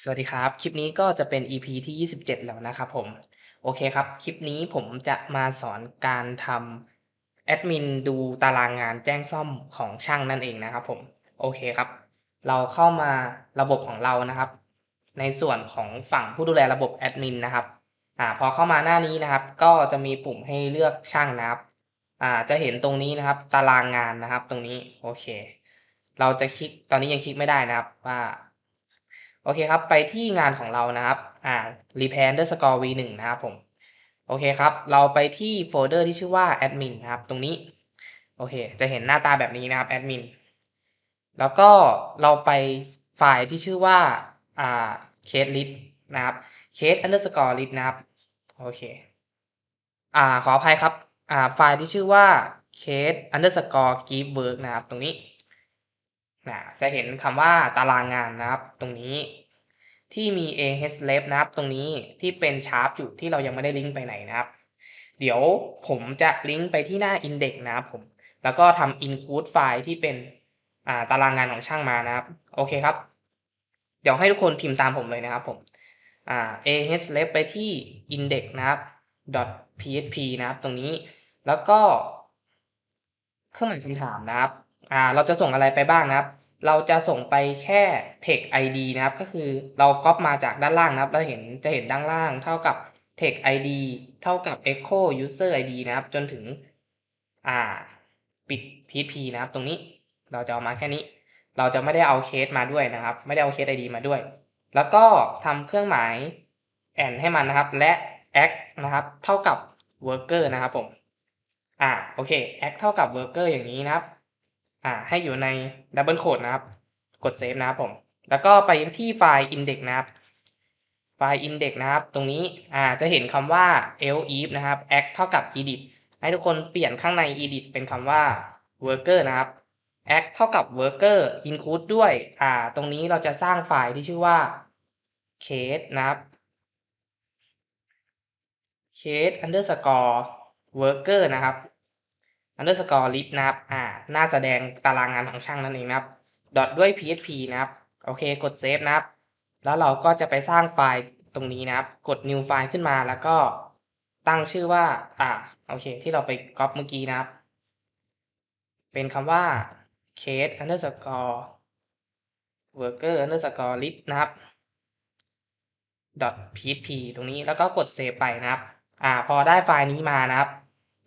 สวัสดีครับ คลิปนี้ก็จะเป็น EP ที่ 27 แล้วนะครับผม โอเคครับ คลิปนี้ผมจะมาสอนการทำแอดมินดูตารางงานแจ้งซ่อมของช่างนั่นเองนะครับผม โอเคครับ เราเข้ามาระบบของเรานะครับ ในส่วนของฝั่งผู้ดูแลระบบแอดมินนะครับอ่าพอเข้ามาหน้านี้นะครับ ก็จะมีปุ่มให้เลือกช่างนะครับอ่าจะเห็นตรงนี้นะครับ ตารางงานนะครับ ตรงนี้ โอเค เราจะคลิก ตอนนี้ยังคลิกไม่ได้นะครับว่า โอเคครับ ไปที่งานของเรานะครับ อ่า repair underscore v 1นะครับผม โอเคครับ เราไปที่โฟลเดอร์ที่ชื่อว่า admin นะครับ ตรงนี้ โอเค จะเห็นหน้าตาแบบนี้นะครับ admin แล้วก็เราไปไฟล์ที่ชื่อว่า อ่า case list นะครับ case underscore list นะครับ โอเค อ่า ขออภัยครับ อ่า ไฟล์ที่ชื่อว่า case underscore give work นะครับ ตรงนี้ นะจะเห็นคำว่าตารางงานนะครับ ตรงนี้ที่มี ahref นะครับ ตรงนี้ที่เป็นชาร์ปอยู่ที่เรายังไม่ได้ลิงก์ไปไหนนะครับ เดี๋ยวผมจะลิงก์ไปที่หน้า index นะครับผม แล้วก็ทำ include ไฟล์ที่เป็นาตารางงานของช่างมานะครับ โอเคครับ เดี๋ยวให้ทุกคนพิมพ์ตามผมเลยนะครับผมอ่า ahref ไปที่ index นะครับ .php นะครับ ตรงนี้ แล้วก็เครื่องหมายคำถามนะครับอ่าเราจะส่งอะไรไปบ้างนะครับ เราจะส่งไปแค่ text id นะครับ ก็คือเราก๊อปมาจากด้านล่างนะครับแล้วเห็นจะเห็นด้านล่างเท่ากับ text id เท่ากับ echo user id นะครับ จนถึงอ่าปิด php นะครับ ตรงนี้เราจะเอามาแค่นี้ เราจะไม่ได้เอาเคสมาด้วยนะครับ ไม่ได้เอาเคส id มาด้วย แล้วก็ทำเครื่องหมาย and ให้มันนะครับ และ act นะครับ เท่ากับ worker นะครับผม อ่า โอเค act เท่ากับ worker อย่างนี้นะครับ อ่าให้อยู่ใน double quote นะครับ กด save นะครับผม แล้วก็ไปที่ไฟล์ index นะครับ ไฟล์ index นะครับ ตรงนี้อ่าจะเห็นคำว่า else if นะครับ act เท่ากับ edit ให้ทุกคนเปลี่ยนข้างใน edit เป็นคำว่า worker นะครับ act เท่ากับ worker include ด้วยอ่าตรงนี้เราจะสร้างไฟล์ที่ชื่อว่า case นะครับ case underscore worker นะครับ underscore list นะครับ อ่า หน้าแสดงตารางงานของช่างนั่นเองนะครับ ดอทด้วย php นะครับ โอเค กด save นะครับ แล้วเราก็จะไปสร้างไฟล์ตรงนี้นะครับ กด new file ขึ้นมาแล้วก็ตั้งชื่อว่า อ่า โอเค ที่เราไปก๊อปเมื่อกี้นะครับ เป็นคำว่า case underscore worker underscore list นะครับ .php ตรงนี้แล้วก็กด save ไปนะครับ อ่า พอได้ไฟล์นี้มานะครับ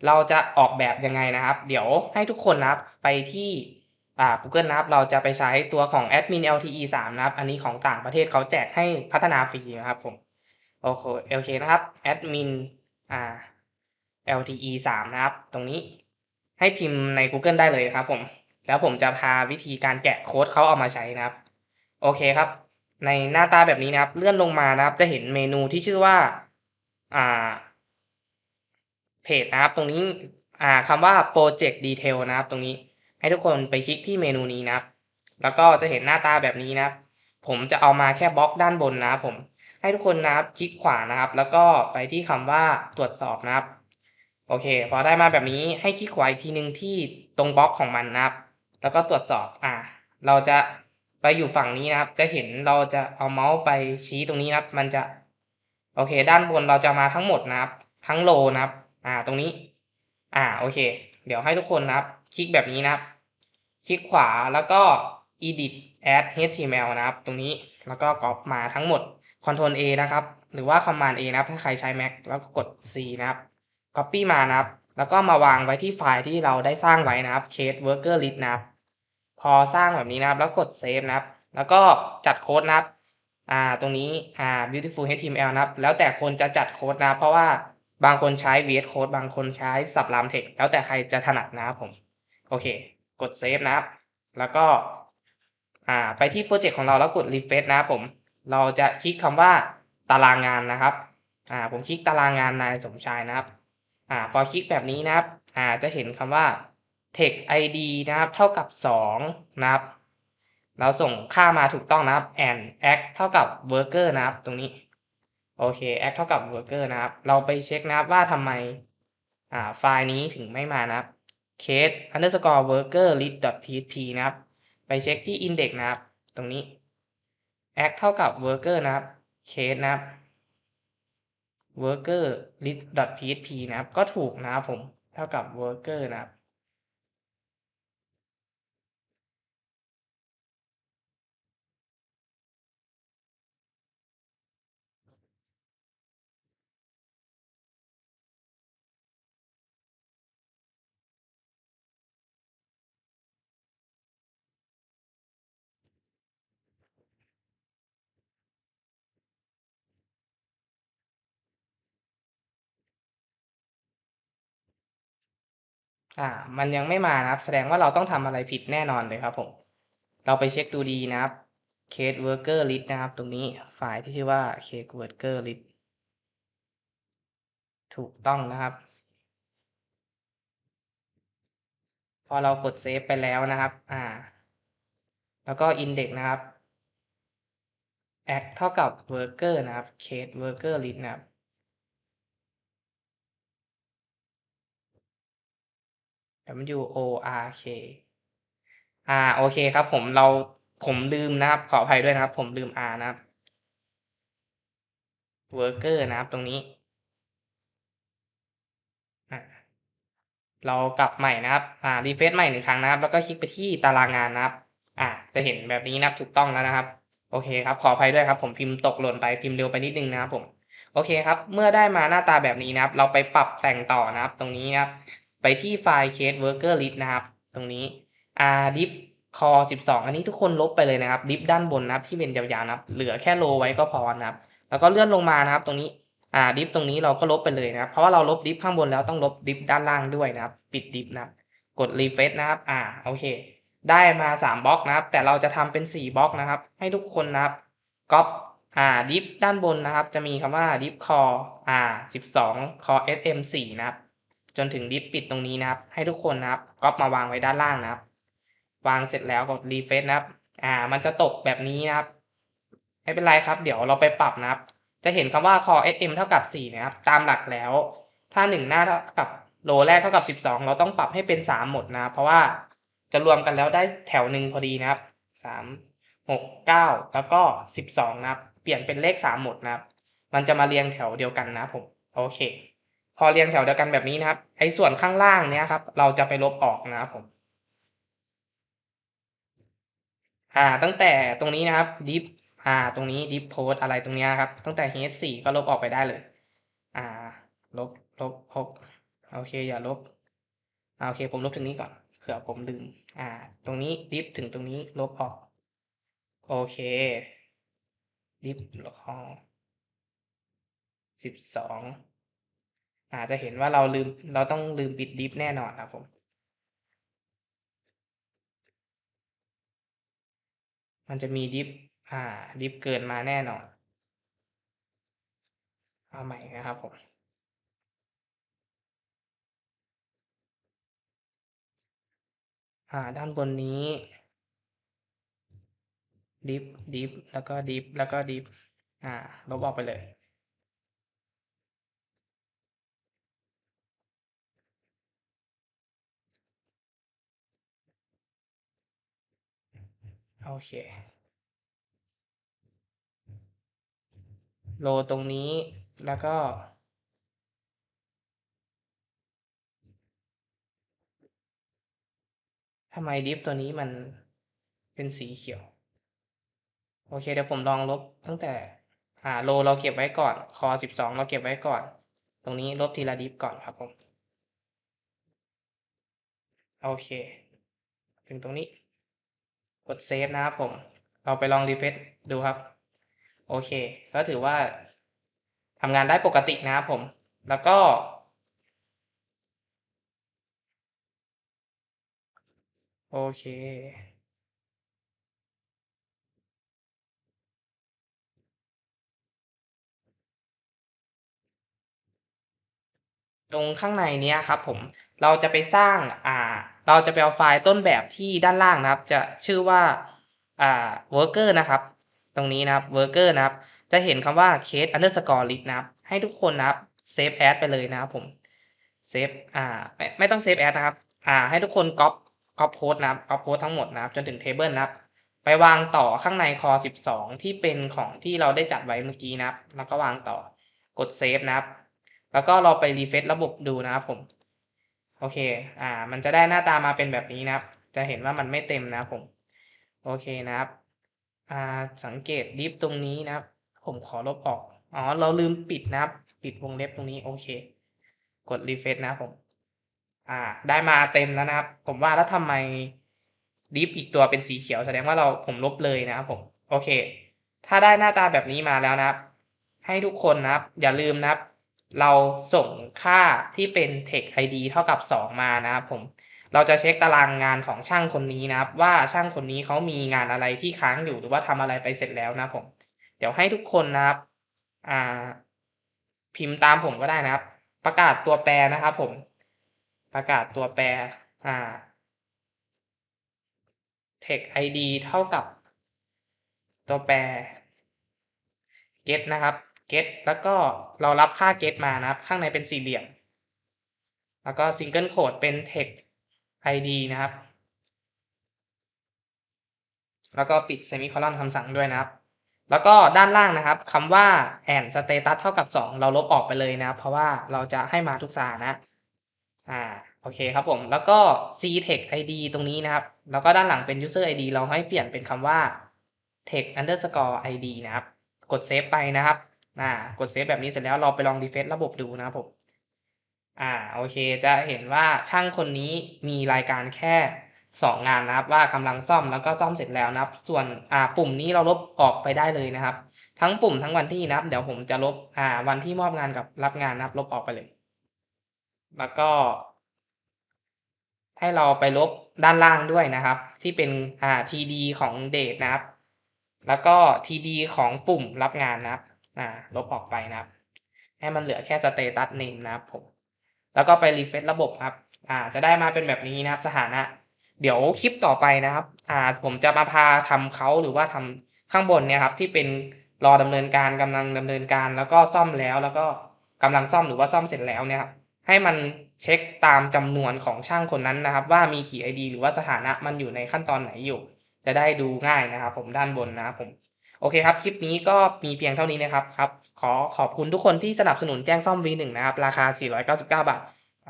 เราจะออกแบบยังไงนะครับ เดี๋ยวให้ทุกคนนะครับไปที่อ่า Google นะครับเราจะไปใช้ตัวของ admin LTE 3 นะครับ อันนี้ของต่างประเทศเขาแจกให้พัฒนาฟรีนะครับผมโอเคโอเคนะครับ admin อ่า LTE 3 นะครับ ตรงนี้ให้พิมพ์ใน Google ได้เลยครับผม แล้วผมจะพาวิธีการแกะโค้ดเขาเอามาใช้นะครับ โอเคครับ ในหน้าตาแบบนี้นะครับ เลื่อนลงมานะครับ จะเห็นเมนูที่ชื่อว่า อ่า เพจนะครับ ตรงนี้อ่าคำว่า project detail นะครับ ตรงนี้ให้ทุกคนไปคลิกที่เมนูนี้นะครับ แล้วก็จะเห็นหน้าตาแบบนี้นะครับ ผมจะเอามาแค่บล็อกด้านบนนะครับผม ให้ทุกคนนะครับคลิกขวานะครับ แล้วก็ไปที่คำว่าตรวจสอบนะครับ โอเค พอได้มาแบบนี้ให้คลิกขวาอีกทีหนึ่งที่ตรงบล็อกของมันนะครับ แล้วก็ตรวจสอบ อ่า เราจะไปอยู่ฝั่งนี้นะครับ จะเห็นเราจะเอาเมาส์ไปชี้ตรงนี้นะครับ มันจะ โอเค ด้านบนเราจะมาทั้งหมดนะครับ ทั้งโลนะครับ อ่าตรงนี้ อ่าโอเค เดี๋ยวให้ทุกคนนะครับ คลิกแบบนี้นะครับ คลิกขวาแล้วก็ edit add html นะครับ ตรงนี้แล้วก็ก๊อปมาทั้งหมด Ctrl A นะครับ หรือว่า Command A นะครับ ถ้าใครใช้ Mac แล้วก็กด C นะครับ Copy มานะครับ แล้วก็มาวางไว้ที่ไฟล์ที่เราได้สร้างไว้นะครับ case worker list นะครับ พอสร้างแบบนี้นะครับ แล้วกด save นะครับ แล้วก็จัดโค้ดนะครับ อ่า ตรงนี้ อ่า beautiful html นะครับ แล้วแต่คนจะจัดโค้ดนะครับเพราะว่า บางคนใช้ VS Code บางคนใช้ Sublime Text แล้วแต่ใครจะถนัดนะครับผม โอเค กด save นะครับ แล้วก็อ่าไปที่โปรเจกต์ของเราแล้วกด refresh นะครับผม เราจะคลิกคำว่าตารางงานนะครับอ่าผมคลิกตารางงานนายสมชายนะครับอ่าพอคลิกแบบนี้นะครับอ่าจะเห็นคำว่า text id นะครับเท่ากับ 2 นะครับ เราส่งค่ามาถูกต้องนะครับ and act เท่ากับ worker นะครับตรงนี้ โอเค act เท่ากับ worker นะครับ เราไปเช็คนะครับว่าทำไมอ่าไฟล์นี้ถึงไม่มานะครับ case underscore worker list php นะครับ ไปเช็คที่ index นะครับ ตรงนี้ act เท่ากับ worker นะครับ case นะครับ worker list php นะครับ ก็ถูกนะครับผม เท่ากับ worker นะครับ อ่า มันยังไม่มานะครับ แสดงว่าเราต้องทำอะไรผิดแน่นอนเลยครับผม เราไปเช็คดูดีนะครับ case worker list นะครับ ตรงนี้ไฟล์ที่ชื่อว่า case worker list ถูกต้องนะครับ พอเรากดเซฟไปแล้วนะครับ อ่า แล้วก็ index นะครับ act เท่ากับ worker นะครับ case worker list นะครับ W O R K อ่าโอเคครับ ผมเราผมลืมนะครับ ขออภัยด้วยนะครับ ผมลืม R นะครับ worker นะครับ ตรงนี้อ่าเรากลับใหม่นะครับ อ่า refresh ใหม่หนึ่งครั้งนะครับ แล้วก็คลิกไปที่ตารางงานนะครับ อ่า จะเห็นแบบนี้นะครับถูกต้องแล้วนะครับ โอเคครับ ขออภัยด้วยครับ ผมพิมพ์ตกหล่นไปพิมพ์เร็วไปนิดนึงนะครับผมโอเคครับ เมื่อได้มาหน้าตาแบบนี้นะครับ เราไปปรับแต่งต่อนะครับ ตรงนี้นะครับ ไปที่ไฟล์ case worker list นะครับ ตรงนี้อ่า div core 12 อันนี้ทุกคนลบไปเลยนะครับ div ด้านบนนะครับที่เป็นยาวๆนะครับ เหลือแค่ row ไว้ก็พอนะครับ แล้วก็เลื่อนลงมานะครับ ตรงนี้อ่า div ตรงนี้เราก็ลบไปเลยนะครับ เพราะว่าเราลบ div ข้างบนแล้วต้องลบ div ด้านล่างด้วยนะครับ ปิด div นะครับ กด refresh นะครับ อ่าโอเค ได้มา3บล็อกนะครับ แต่เราจะทำเป็น4บล็อกนะครับ ให้ทุกคนนะครับก๊อปอ่า div ด้านบนนะครับ จะมีคำว่า div core อ่า12 core sm 4 นะครับ จนถึง div ปิดตรงนี้นะครับ ให้ทุกคนนะครับก๊อปมาวางไว้ด้านล่างนะครับ วางเสร็จแล้วกด refresh นะครับ อ่า มันจะตกแบบนี้นะครับไม่เป็นไรครับ เดี๋ยวเราไปปรับนะครับ จะเห็นคำว่า core sm เท่ากับ 4 นะครับ ตามหลักแล้ว ถ้า 1 หน้าเท่ากับโรแรกเท่ากับ 12 เราต้องปรับให้เป็น 3 หมดนะ เพราะว่าจะรวมกันแล้วได้แถวหนึ่งพอดีนะครับ 3 6 9 แล้วก็ 12 นะครับ เปลี่ยนเป็นเลข 3 หมดนะครับ มันจะมาเรียงแถวเดียวกันนะผม โอเค พอเรียงแถวเดียวกันแบบนี้นะครับ ไอ้ส่วนข้างล่างเนี้ยครับ เราจะไปลบออกนะครับผมอ่าตั้งแต่ตรงนี้นะครับ div อ่าตรงนี้ div post อะไรตรงเนี้ยครับ ตั้งแต่ h4 ก็ลบออกไปได้เลย อ่า ลบลบลบโอเค อย่าลบอ่าโอเค ผมลบถึงนี้ก่อนเผื่อผมลืมอ่า ตรงนี้ div ถึงตรงนี้ลบออก โอเค div ลบออกสิบสอง อาจจะเห็นว่าเราลืมเราต้องลืมปิด div แน่นอนครับผม มันจะมี div อ่า div เกินมาแน่นอน เอาใหม่นะครับผมอ่าด้านบนนี้ div div แล้วก็ div แล้วก็ div อ่าลบออกไปเลย โอเคโรตรงนี้แล้วก็ทำไม div ตัวนี้มันเป็นสีเขียว โอเคเดี๋ยวผมลองลบตั้งแต่ อ่าโรเราเก็บไว้ก่อน คอ12เราเก็บไว้ก่อน ตรงนี้ลบทีละ div ก่อนครับผม โอเค ถึงตรงนี้ กดเซฟนะครับผม เราไปลองรีเฟซดูครับ โอเค ก็ถือว่าทำงานได้ปกตินะครับผม แล้วก็ โอเคตรงข้างในนี้ครับผมเราจะไปสร้างอ่า เราจะไปเอาไฟล์ต้นแบบที่ด้านล่างนะครับ จะชื่อว่าอ่า worker นะครับ ตรงนี้นะครับ worker นะครับ จะเห็นคำว่า case underscore list นะครับ ให้ทุกคนนะครับ save as ไปเลยนะครับผม save อ่าไม่ไม่ต้อง save as นะครับ อ่า ให้ทุกคน copy copy post นะครับ copy post ทั้งหมดนะครับ จนถึง table นะครับ ไปวางต่อข้างใน core 12 ที่เป็นของที่เราได้จัดไว้เมื่อกี้นะครับ แล้วก็วางต่อกดเซฟนะครับ แล้วก็เราไปรีเฟซระบบดูนะครับผม โอเค อ่า มันจะได้หน้าตามาเป็นแบบนี้นะครับ จะเห็นว่ามันไม่เต็มนะผม โอเคนะครับ อ่า สังเกตดิฟตรงนี้นะครับ ผมขอลบออก อ๋อ เราลืมปิดนะครับ ปิดวงเล็บตรงนี้ โอเค กดรีเฟซนะครับผม อ่า ได้มาเต็มแล้วนะครับ ผมว่าแล้วทำไมดิฟอีกตัวเป็นสีเขียวแสดงว่าเราผมลบเลยนะครับผม โอเค ถ้าได้หน้าตาแบบนี้มาแล้วนะครับ ให้ทุกคนนะครับ อย่าลืมนะครับ เราส่งค่าที่เป็น text id เท่ากับ 2 มานะครับผมเราจะเช็คตารางงานของช่างคนนี้นะครับ ว่าช่างคนนี้เขามีงานอะไรที่ค้างอยู่หรือว่าทำอะไรไปเสร็จแล้วนะผมเดี๋ยวให้ทุกคนนะครับอ่าพิมพ์ตามผมก็ได้นะครับ ประกาศตัวแปรนะครับผม ประกาศตัวแปรอ่า text id เท่ากับตัวแปร get นะครับ get แล้วก็เรารับค่า get มานะครับ ข้างในเป็นสี่เหลี่ยม แล้วก็ single quote เป็น text id นะครับ แล้วก็ปิด semicolon คำสั่งด้วยนะครับ แล้วก็ด้านล่างนะครับคำว่า and status เท่ากับ 2 เราลบออกไปเลยนะครับ เพราะว่าเราจะให้มาทุกสานะอ่าโอเคครับผม แล้วก็ ctext id ตรงนี้นะครับ แล้วก็ด้านหลังเป็น user id เราให้เปลี่ยนเป็นคำว่า text underscore id นะครับ กดเซฟไปนะครับ อ่ากดเซฟแบบนี้เสร็จแล้วเราไปลองรีเฟซระบบดูนะครับผมอ่าโอเคจะเห็นว่าช่างคนนี้มีรายการแค่ 2 งานนะครับ ว่ากำลังซ่อมแล้วก็ซ่อมเสร็จแล้วนะครับ ส่วนอ่าปุ่มนี้เราลบออกไปได้เลยนะครับ ทั้งปุ่มทั้งวันที่นะครับ เดี๋ยวผมจะลบอ่าวันที่มอบงานกับรับงานนะครับ ลบออกไปเลย แล้วก็ ให้เราไปลบด้านล่างด้วยนะครับ ที่เป็นอ่า td ของเดทนะครับ แล้วก็ td ของปุ่มรับงานนะครับ อ่าลบออกไปนะครับ ให้มันเหลือแค่ status name นะครับผม แล้วก็ไปรีเฟซระบบครับ อ่า จะได้มาเป็นแบบนี้นะครับ สถานะ เดี๋ยวคลิปต่อไปนะครับ อ่า ผมจะมาพาทำเขาหรือว่าทำข้างบนเนี่ยครับ ที่เป็นรอดำเนินการกำลังดำเนินการ แล้วก็ซ่อมแล้ว แล้วก็กำลังซ่อมหรือว่าซ่อมเสร็จแล้วเนี่ยครับ ให้มันเช็คตามจำนวนของช่างคนนั้นนะครับ ว่ามีกี่ ID หรือว่าสถานะมันอยู่ในขั้นตอนไหนอยู่ จะได้ดูง่ายนะครับ ผมด้านบนนะครับผม โอเคครับ คลิปนี้ก็มีเพียงเท่านี้นะครับครับ ขอขอบคุณทุกคนที่สนับสนุนแจ้งซ่อม V1 นะครับ ราคา 499 บาท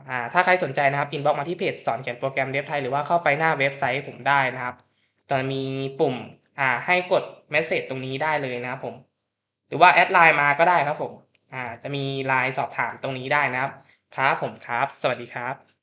อ่าถ้าใครสนใจนะครับ อินบ็อกมาที่เพจสอนเขียนโปรแกรมเว็บไทยหรือว่าเข้าไปหน้าเว็บไซต์ผมได้นะครับจะมีปุ่มอ่าให้กดเมสเซจตรงนี้ได้เลยนะครับผม หรือว่าแอดไลน์มาก็ได้ครับผมอ่าจะมีไลน์สอบถามตรงนี้ได้นะครับ ครับผมครับ สวัสดีครับ